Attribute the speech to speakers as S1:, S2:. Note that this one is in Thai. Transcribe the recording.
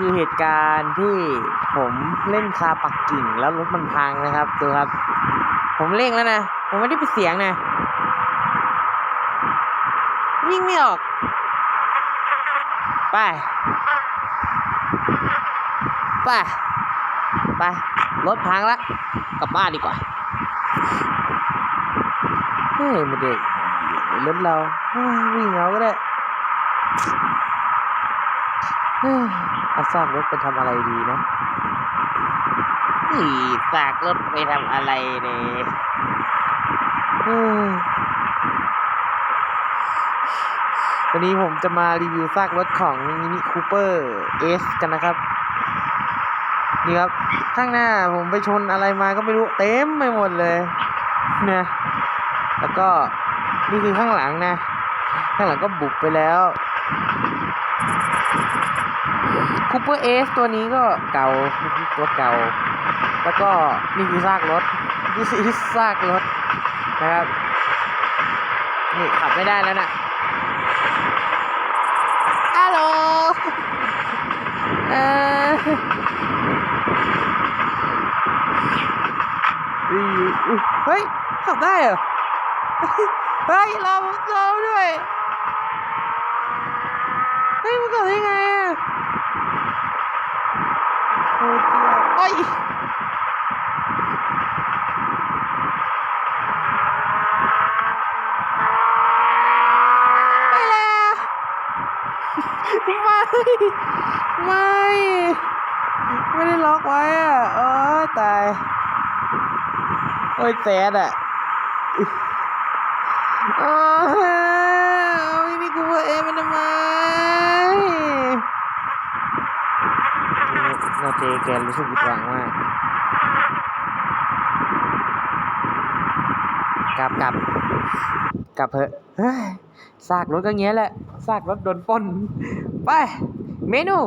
S1: คือเหตุการณ์ที่ผมเล่นคาปักกิ่งแล้วรถมันพังนะครับดูครับ ผมเร่งแล้วนะ ผมไม่ได้ไปเสียงนะ วิ่งไม่ออก ไป ไป ไป รถพังแล้วกลับบ้านดีกว่า เฮ้ยไม่ได้รถเราวิ่งเอาก็ได้ เอาซากรถไปทำอะไรดีนะนี่ซากรถไปทำอะไรเนี่ยวันนี้ผมจะมารีวิวซากรถของ Mini Cooper S กันนะครับ นี่ครับ ข้างหน้าผมไปชนอะไรมาก็ไม่รู้เต็มไปหมดเลยนะแล้วก็นี่คือข้างหลังนะ ข้างหลังก็บุบไปแล้ว คูเปอร์เอสตัวนี้ก็เก่าตัวเก่า แล้วก็นี่คือซากรถนี่คือซากรถนะครับ นี่ขับไม่ได้แล้วนะฮัลโหลเอออุ๊ยอุ๊ยเฮ้ยขับได้เหรอ เฮ้ยเราเราด้วย ฮ้ยมันเกิดได้ไงอะโอ้เจ้าโอ้ยไปแล้วไม่ไม่ไม่ได้ล็อกไว้อะเออตายโอ้ยแสดอะโอ้ยนี่กูว่าเองมันทำไมนาเจ แกรู้สึกผิดหวังมากกลับกลับกลับเถอะซากรถก็เงี้ยแหละซากรถโดนป้น ไป เมนู